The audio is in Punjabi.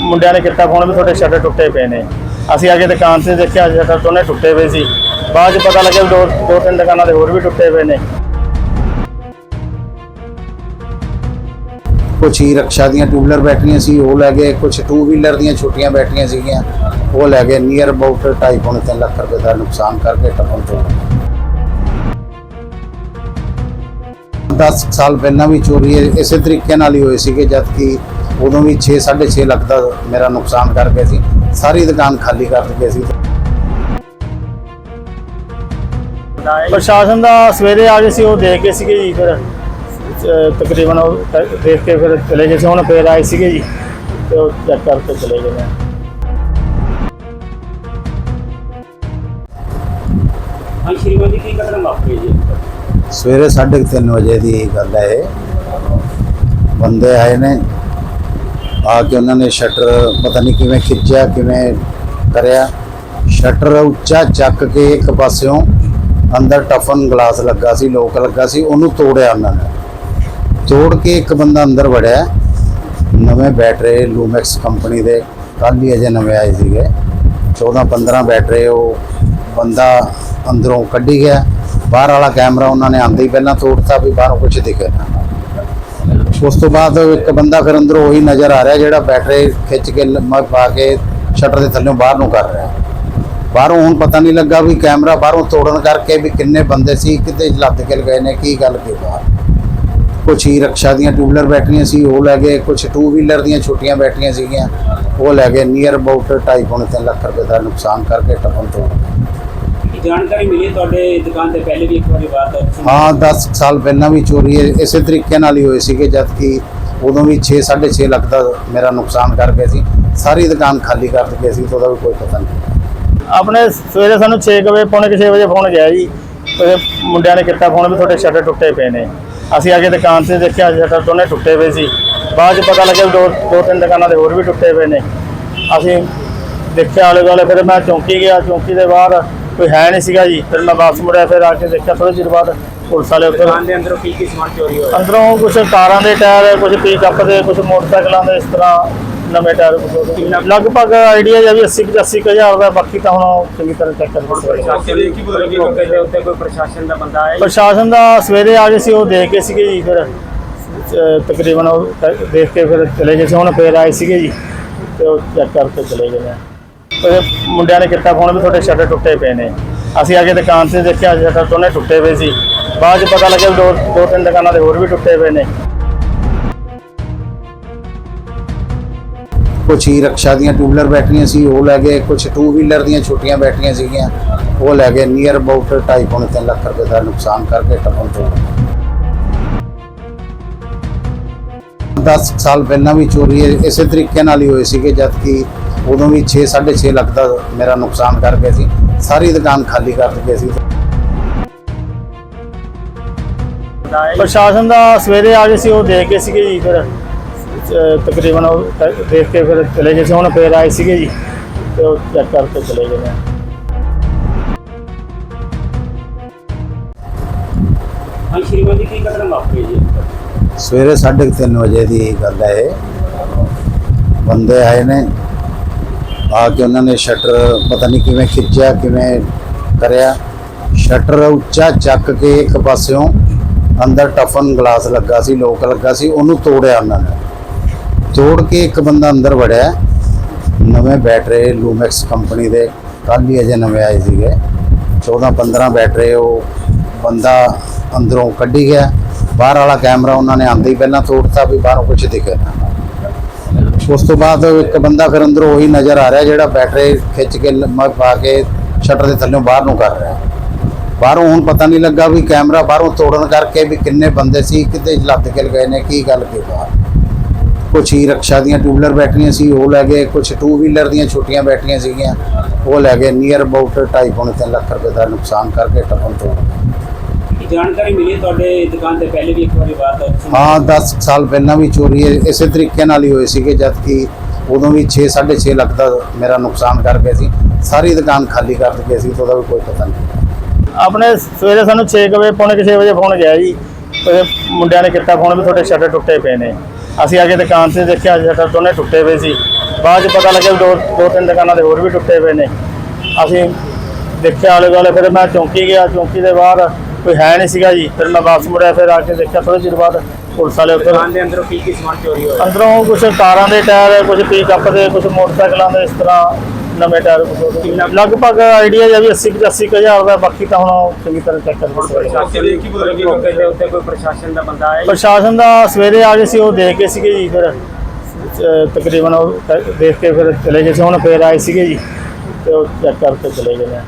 ਮੁੰਡਿਆਂ ਨੇ ਕੀਤਾ ਫੋਨ ਵੀ ਤੁਹਾਡੇ ਸ਼ਟਰ ਟੁੱਟੇ ਪਏ ਨੇ। ਅਸੀਂ ਆ ਦੁਕਾਨ ਤੇ ਦੇਖਿਆ ਸ਼ਟਰ ਦੋਨੇ ਟੁੱਟੇ ਪਏ ਸੀ। ਬਾਅਦ ਚ ਪਤਾ ਲੱਗਿਆ ਦੋ ਦੋ, ਤਿੰਨ ਦੁਕਾਨਾਂ ਦੇ ਹੋਰ ਵੀ ਟੁੱਟੇ ਪਏ ਨੇ। ਕੁਛ ਹੀ ਰਕਸ਼ਾ ਦੀਆਂ ਟੂ ਬੈਟਰੀਆਂ ਸੀ, ਉਹ ਲੈ ਗਏ। ਕੁਛ ਟੂ ਵੀਲਰ ਦੀਆਂ ਛੋਟੀਆਂ ਬੈਟਰੀਆਂ ਸੀਗੀਆਂ, ਉਹ ਲੈ ਗਏ। ਨੀਅਰ ਅਬਾਊਟ 2.5 ਪੌਣੇ ਤਿੰਨ ਲੱਖ ਰੁਪਏ ਦਾ ਨੁਕਸਾਨ ਕਰਕੇ ਟੱਪਣ ਤੋਂ। 10 ਸਾਲ ਪਹਿਲਾਂ ਵੀ ਚੋਰੀ, ਇਸੇ ਤਰੀਕੇ ਨਾਲ ਹੀ ਹੋਈ ਸੀ ਕਿ ਜਦ ਕਿ ਉਦੋਂ ਵੀ 6 6.5 ਲੱਖ ਦਾ ਮੇਰਾ ਨੁਕਸਾਨ ਕਰ ਗਏ ਸੀ। ਸਾਰੀ ਦੁਕਾਨ ਖਾਲੀ ਕਰ ਦਿੱਤੀ ਸੀ ਪ੍ਰਸ਼ਾਸਨ ਦਾ ਸਵੇਰੇ ਆ ਗਏ ਸੀ ਉਹ ਦੇਖ ਕੇ ਸੀਗੇ ਜੀ ਫਿਰ ਤਕਰੀਬਨ ਉਹ ਦੇਖ ਕੇ ਫਿਰ ਚਲੇ ਗਏ ਸੀ ਹੁਣ ਫੇਰ ਆਏ ਸੀਗੇ ਜੀ ਤੇ ਉਹ ਚੈੱਕ ਕਰਕੇ ਚਲੇ ਗਏ ਨੇ। ਹਾਂ ਸ਼੍ਰੀਮਾਨ ਜੀ ਕੀ ਘਟਨਾ ਵਾਪਰੀ ਜੀ? ਸਵੇਰੇ 3:30 ਵਜੇ ਦੀ ਗੱਲ ਹੈ ਬੰਦੇ ਆਏ ਨੇ ਆ ਕੇ ਉਹਨਾਂ ਨੇ ਸ਼ਟਰ ਪਤਾ ਨਹੀਂ ਕਿਵੇਂ ਖਿੱਚਿਆ, ਕਿਵੇਂ ਕਰਿਆ। ਸ਼ਟਰ ਉੱਚਾ ਚੱਕ ਕੇ ਇੱਕ ਪਾਸਿਓਂ ਅੰਦਰ ਟਫਨ ਗਲਾਸ ਲੱਗਾ ਸੀ, ਲੋਕ ਲੱਗਾ ਸੀ, ਉਹਨੂੰ ਤੋੜਿਆ ਉਹਨਾਂ ਨੇ। ਤੋੜ ਕੇ ਇੱਕ ਬੰਦਾ ਅੰਦਰ ਵੜਿਆ। ਨਵੇਂ ਬੈਟਰੇ ਲੂਮੈਕਸ ਕੰਪਨੀ ਦੇ, ਕੱਲ੍ਹ ਹੀ ਅਜੇ ਨਵੇਂ ਆਏ ਸੀਗੇ। 14 15 ਬੈਟਰੇ ਉਹ ਬੰਦਾ ਅੰਦਰੋਂ ਕੱਢੀ ਗਿਆ। ਬਾਹਰ ਵਾਲਾ ਕੈਮਰਾ ਉਹਨਾਂ ਨੇ ਆਂਦੇ ਹੀ ਪਹਿਲਾਂ ਤੋੜਤਾ ਵੀ ਬਾਹਰੋਂ ਕੁਝ ਦਿਖੇ ਨਾ। ਉਸ ਤੋਂ ਬਾਅਦ ਇੱਕ ਬੰਦਾ ਫਿਰ ਅੰਦਰੋਂ ਉਹੀ ਨਜ਼ਰ ਆ ਰਿਹਾ ਜਿਹੜਾ ਬੈਟਰੀ ਖਿੱਚ ਕੇ ਲੰਮਾ ਪਾ ਕੇ ਸ਼ਟਰ ਦੇ ਥੱਲੇ ਬਾਹਰ ਨੂੰ ਕਰ ਰਿਹਾ। ਬਾਹਰੋਂ ਹੁਣ ਪਤਾ ਨਹੀਂ ਲੱਗਾ ਵੀ ਕੈਮਰਾ ਬਾਹਰੋਂ ਤੋੜਨ ਕਰਕੇ ਵੀ ਕਿੰਨੇ ਬੰਦੇ ਸੀ, ਕਿਤੇ ਲੱਦ ਕੇ ਗਏ ਨੇ, ਕੀ ਗੱਲ ਕੀ ਬਾਤ। ਕੁਛ ਹੀ ਰਕਸ਼ਾ ਦੀਆਂ ਟੂ ਵੀਲਰ ਬੈਟਰੀਆਂ ਸੀ, ਉਹ ਲੈ ਗਏ, ਕੁਛ ਟੂ ਵੀਲਰ ਦੀਆਂ ਛੋਟੀਆਂ ਬੈਟਰੀਆਂ ਸੀਗੀਆਂ, ਉਹ ਲੈ ਗਏ ਨੀਅਰ ਅਬਾਊਟ 2.5 ਪੌਣੇ ਤਿੰਨ ਲੱਖ ਰੁਪਏ ਦਾ ਨੁਕਸਾਨ ਕਰਕੇ ਟੱਪਣ ਤੋਂ। ਜਾਣਕਾਰੀ ਮਿਲੀ ਤੁਹਾਡੇ ਦੁਕਾਨ ਤੇ ਪਹਿਲੇ ਵੀ ਇੱਕ ਵਾਰੀ ਵਾਰਦਾਤ ਸੀ? ਹਾਂ 10 ਸਾਲ ਪਹਿਲਾਂ ਵੀ ਚੋਰੀ ਇਸੇ ਤਰੀਕੇ ਨਾਲ ਹੀ ਹੋਈ ਸੀ ਕਿ ਜਦ ਕਿ ਉਦੋਂ ਵੀ 6 6.5 ਲੱਖ ਦਾ ਮੇਰਾ ਨੁਕਸਾਨ ਕਰ ਗਏ ਸੀ। ਸਾਰੀ ਦੁਕਾਨ ਖਾਲੀ ਕਰ ਦਿੱਤੀ ਸੀ ਉਹਦਾ ਵੀ ਕੋਈ ਪਤਾ ਨਹੀਂ। ਆਪਣੇ ਸਵੇਰੇ ਸਾਨੂੰ 6 ਵਜੇ ਪੌਣੇ 6 ਵਜੇ ਫੋਨ ਗਿਆ ਜੀ। ਤੇ ਮੁੰਡਿਆਂ ਨੇ ਕੀਤਾ ਫੋਨ ਵੀ ਤੁਹਾਡੇ ਸ਼ਟਰ ਟੁੱਟੇ ਪਏ ਨੇ। ਅਸੀਂ ਆ ਕੇ ਦੁਕਾਨ ਤੇ ਦੇਖਿਆ ਸ਼ਟਰ ਦੋਨੇ ਟੁੱਟੇ ਪਏ ਸੀ। ਬਾਅਦ ਚ ਪਤਾ ਲੱਗਿਆ ਵੀ ਦੋ ਦੋ ਤਿੰਨ ਦੁਕਾਨਾਂ ਦੇ ਹੋਰ ਵੀ ਟੁੱਟੇ ਪਏ ਨੇ। ਅਸੀਂ ਦੇਖਿਆ ਆਲੇ ਦੁਆਲੇ ਫਿਰ ਮੈਂ ਚੌਂਕੀ ਗਿਆ। ਚੌਂਕੀ ਦੇ ਬਾਹਰ ਕੋਈ ਹੈ ਨਹੀਂ ਸੀਗਾ ਜੀ। ਫਿਰ ਮੈਂ ਵਾਪਸ ਮੁੜਿਆ ਫਿਰ ਆ ਕੇ ਦੇਖਿਆ ਥੋੜੇ ਚਿਰ ਬਾਅਦ ਪੁਲਿਸ ਵਾਲੇ ਉੱਪਰ ਦੁਕਾਨ ਦੇ ਅੰਦਰੋਂ ਕੀ ਕੀ ਸਮਾਨ ਚੋਰੀ ਹੋਇਆ? ਅੰਦਰੋਂ ਕੁਝ ਕਾਰਾਂ ਦੇ ਟਾਇਰ ਕੁਝ ਪਿਕਅਪ ਦੇ ਕੁਝ ਮੋਟਰਸਾਈਕਲਾਂ ਦੇ ਇਸ ਤਰ੍ਹਾਂ ਨਵੇਂ ਟਾਇਰ ਲਗਭਗ ਆਈਡੀਆ ਜਿਹਾ ਵੀ 80 85 ਹਜ਼ਾਰ ਦਾ ਬਾਕੀ ਤਾਂ ਹੁਣ ਚੰਗੀ ਤਰ੍ਹਾਂ ਚੈੱਕ ਕਰਨਾ ਪ੍ਰਸ਼ਾਸਨ ਦੀ ਬੰਦਾ ਆਇਆ ਜੀ? ਪ੍ਰਸ਼ਾਸਨ ਦਾ ਸਵੇਰੇ ਆ ਗਏ ਸੀ ਉਹ ਦੇਖ ਕੇ ਸੀਗੇ ਜੀ ਫਿਰ ਤਕਰੀਬਨ ਉਹ ਦੇਖ ਕੇ ਫਿਰ ਚਲੇ ਗਏ ਸੀ ਹੁਣ ਫੇਰ ਆਏ ਸੀਗੇ ਜੀ ਤੇ ਉਹ ਚੈੱਕ ਕਰਕੇ ਚਲੇ ਗਏ ਨੇ। ਤੇ ਮੁੰਡਿਆਂ ਨੇ ਕੀਤਾ ਫੋਨ ਵੀ ਤੁਹਾਡੇ ਸ਼ਟਰ ਟੁੱਟੇ ਪਏ ਨੇ। ਅਸੀਂ ਆ ਕੇ ਦੁਕਾਨ ਤੇ ਦੇਖਿਆ, ਸ਼ਟਰ ਦੋਨੇ ਟੁੱਟੇ ਪਏ ਸੀ। ਬਾਅਦ ਚ ਪਤਾ ਲੱਗਿਆ ਦੋ ਦੋ ਤਿੰਨ ਦੁਕਾਨਾਂ ਦੇ ਹੋਰ ਵੀ ਟੁੱਟੇ ਪਏ ਨੇ। ਕੁਛ ਹੀ ਰਕਸ਼ਾ ਦੀਆਂ ਟੂ ਵੀਲਰ ਬੈਟਰੀਆਂ ਸੀ, ਉਹ ਲੈ ਗਏ। ਕੁਛ ਟੂ ਵੀਲਰ ਦੀਆਂ ਛੋਟੀਆਂ ਬੈਟਰੀਆਂ ਸੀਗੀਆਂ, ਉਹ ਲੈ ਗਏ। ਨੀਅਰ ਅਬਾਊਟ 2.5 ਪੌਣੇ ਤਿੰਨ ਲੱਖ ਰੁਪਏ ਦਾ ਨੁਕਸਾਨ ਕਰਕੇ ਟਪਨ ਤੋਂ 10 ਸਾਲ ਪਹਿਲਾਂ ਵੀ ਚੋਰੀ ਇਸੇ ਤਰੀਕੇ ਨਾਲ ਹੀ ਹੋਈ ਸੀ ਕਿ ਜਦ ਕਿ ਉਦੋਂ ਵੀ 6 6.5 ਲੱਖ ਦਾ ਮੇਰਾ ਨੁਕਸਾਨ ਕਰ ਗਏ ਸੀ। ਸਾਰੀ ਦੁਕਾਨ ਖਾਲੀ ਕਰ ਦਿੱਤੀ ਸੀ? ਪ੍ਰਸ਼ਾਸਨ ਦਾ ਸਵੇਰੇ ਆ ਗਏ ਸੀ ਉਹ ਦੇਖ ਕੇ ਸੀਗੇ ਜੀ ਫਿਰ ਤਕਰੀਬਨ ਉਹ ਦੇਖ ਕੇ ਫਿਰ ਚਲੇ ਗਏ ਸੀ ਹੁਣ ਫੇਰ ਆਏ ਸੀਗੇ ਜੀ ਤੇ ਉਹ ਚੈੱਕ ਕਰਕੇ ਚਲੇ ਗਏ ਨੇ। ਹਾਂ ਸ਼੍ਰੀਮਾਨ ਜੀ ਕੀ ਘਟਨਾ ਵਾਪਰੀ ਜੀ? ਸਵੇਰੇ 3:30 ਵਜੇ ਦੀ ਗੱਲ ਹੈ ਇਹ। ਬੰਦੇ ਆਏ ਨੇ ਆ ਕੇ ਉਹਨਾਂ ਨੇ ਸ਼ਟਰ ਪਤਾ ਨਹੀਂ ਕਿਵੇਂ ਖਿੱਚਿਆ, ਕਿਵੇਂ ਕਰਿਆ। ਸ਼ਟਰ ਉੱਚਾ ਚੱਕ ਕੇ ਇੱਕ ਪਾਸਿਓਂ ਅੰਦਰ ਟਫਨ ਗਲਾਸ ਲੱਗਾ ਸੀ, ਲੋਕ ਲੱਗਾ ਸੀ, ਉਹਨੂੰ ਤੋੜਿਆ ਉਹਨਾਂ ਨੇ। ਤੋੜ ਕੇ ਇੱਕ ਬੰਦਾ ਅੰਦਰ ਵੜਿਆ। ਨਵੇਂ ਬੈਟਰੇ ਲੂਮੈਕਸ ਕੰਪਨੀ ਦੇ, ਕੱਲ੍ਹ ਹੀ ਅਜੇ ਨਵੇਂ ਆਏ ਸੀਗੇ। 14 15 ਬੈਟਰੇ ਉਹ ਬੰਦਾ ਅੰਦਰੋਂ ਕੱਢੀ ਗਿਆ। ਬਾਹਰ ਵਾਲਾ ਕੈਮਰਾ ਉਹਨਾਂ ਨੇ ਆਂਦੇ ਹੀ ਪਹਿਲਾਂ ਤੋੜਤਾ ਵੀ ਬਾਹਰੋਂ ਕੁਝ ਦਿਖਿਆ ਨਾ। ਉਸ ਤੋਂ ਬਾਅਦ ਇੱਕ ਬੰਦਾ ਫਿਰ ਅੰਦਰੋਂ ਉਹੀ ਨਜ਼ਰ ਆ ਰਿਹਾ ਜਿਹੜਾ ਬੈਟਰੀ ਖਿੱਚ ਕੇ ਲੰਮਾ ਪਾ ਕੇ ਸ਼ਟਰ ਦੇ ਥੱਲੇ ਬਾਹਰ ਨੂੰ ਕਰ ਰਿਹਾ। ਬਾਹਰੋਂ ਹੁਣ ਪਤਾ ਨਹੀਂ ਲੱਗਾ ਵੀ ਕੈਮਰਾ ਬਾਹਰੋਂ ਤੋੜਨ ਕਰਕੇ ਵੀ ਕਿੰਨੇ ਬੰਦੇ ਸੀ, ਕਿਤੇ ਲੱਦ ਕੇ ਗਏ ਨੇ, ਕੀ ਗੱਲ ਕੀ ਬਾਹਰ ਕੁਛ ਹੀ ਰਕਸ਼ਾ ਦੀਆਂ ਟੂ ਵੀਲਰ ਬੈਟਰੀਆਂ ਸੀ, ਉਹ ਲੈ ਗਏ, ਕੁਛ ਟੂ ਵੀਲਰ ਦੀਆਂ ਛੋਟੀਆਂ ਬੈਟਰੀਆਂ ਸੀਗੀਆਂ, ਉਹ ਲੈ ਗਏ ਨੀਅਰ ਅਬਾਊਟ 2.5 ਪੌਣੇ ਤਿੰਨ ਲੱਖ ਰੁਪਏ ਦਾ ਨੁਕਸਾਨ ਕਰਕੇ ਟੱਪਣ ਤੋਂ। ਜਾਣਕਾਰੀ ਮਿਲੀ ਤੁਹਾਡੇ ਦੁਕਾਨ ਤੇ? ਪਹਿਲੇ ਵੀ ਇੱਕ ਵਾਰੀ ਵਾਰਦਾਤ ਸੀ। ਹਾਂ 10 ਸਾਲ ਪਹਿਲਾਂ ਵੀ ਚੋਰੀ ਇਸੇ ਤਰੀਕੇ ਨਾਲ ਹੀ ਹੋਈ ਸੀ ਕਿ ਜਦ ਕਿ ਉਦੋਂ ਵੀ 6 6.5 ਲੱਖ ਦਾ ਮੇਰਾ ਨੁਕਸਾਨ ਕਰ ਗਏ ਸੀ। ਸਾਰੀ ਦੁਕਾਨ ਖਾਲੀ ਕਰ ਦਿੱਤੀ ਸੀ ਤੇ ਉਹਦਾ ਵੀ ਕੋਈ ਪਤਾ ਨਹੀਂ। ਆਪਣੇ ਸਵੇਰੇ ਸਾਨੂੰ 6 ਵਜੇ ਪੌਣੇ 6 ਵਜੇ ਫੋਨ ਗਿਆ ਜੀ। ਤੇ ਮੁੰਡਿਆਂ ਨੇ ਕੀਤਾ ਫੋਨ ਵੀ ਤੁਹਾਡੇ ਸ਼ਟਰ ਟੁੱਟੇ ਪਏ ਨੇ। ਅਸੀਂ ਆ ਕੇ ਦੁਕਾਨ ਤੇ ਦੇਖਿਆ ਸ਼ਟਰ ਦੋਨੇ ਟੁੱਟੇ ਹੋਏ ਸੀ। ਬਾਅਦ ਚ ਪਤਾ ਲੱਗਿਆ ਵੀ ਦੋ ਦੋ ਤਿੰਨ ਦੁਕਾਨਾਂ ਦੇ ਹੋਰ ਵੀ ਟੁੱਟੇ ਹੋਏ ਨੇ। ਅਸੀਂ ਦੇਖਿਆ ਆਲੇ ਦੁਆਲੇ ਫਿਰ ਮੈਂ ਚੌਂਕੀ ਗਿਆ। ਚੌਂਕੀ ਦੇ ਬਾਹਰ ਕੋਈ ਹੈ ਨਹੀਂ ਸੀਗਾ ਜੀ। ਫਿਰ ਮੈਂ ਵਾਪਸ ਮੁੜਿਆ ਫਿਰ ਆ ਕੇ ਦੇਖਿਆ ਥੋੜੇ ਚਿਰ ਬਾਅਦ ਪੁਲਿਸ ਵਾਲੇ ਉੱਪਰ ਦੁਕਾਨ ਦੇ ਅੰਦਰੋਂ ਕੀ ਕੀ ਸਮਾਨ ਚੋਰੀ ਹੋਇਆ? ਅੰਦਰੋਂ ਕੁਝ ਕਾਰਾਂ ਦੇ ਟਾਇਰ ਕੁਝ ਪਿਕਅਪ ਦੇ ਕੁਝ ਮੋਟਰਸਾਈਕਲਾਂ ਦੇ ਇਸ ਤਰ੍ਹਾਂ ਨਵੇਂ ਟਾਇਰ ਕੁਝ ਲਗਭਗ ਆਈਡੀਆ ਜਿਹਾ ਵੀ 80 85 ਕੁ ਹਜ਼ਾਰ ਦਾ ਬਾਕੀ ਤਾਂ ਹੁਣ ਚੰਗੀ ਤਰ੍ਹਾਂ ਚੈੱਕ ਕਰਨਾ ਪ੍ਰਸ਼ਾਸਨ ਦੀ ਬੰਦਾ ਆਇਆ ਜੀ? ਪ੍ਰਸ਼ਾਸਨ ਦਾ ਸਵੇਰੇ ਆ ਗਏ ਸੀ ਉਹ ਦੇਖ ਕੇ ਸੀਗੇ ਜੀ ਫਿਰ ਤਕਰੀਬਨ ਉਹ ਦੇਖ ਕੇ ਫਿਰ ਚਲੇ ਗਏ ਸੀ ਹੁਣ ਫੇਰ ਆਏ ਸੀਗੇ ਜੀ ਤੇ ਉਹ ਚੈੱਕ ਕਰਕੇ ਚਲੇ ਗਏ ਨੇ।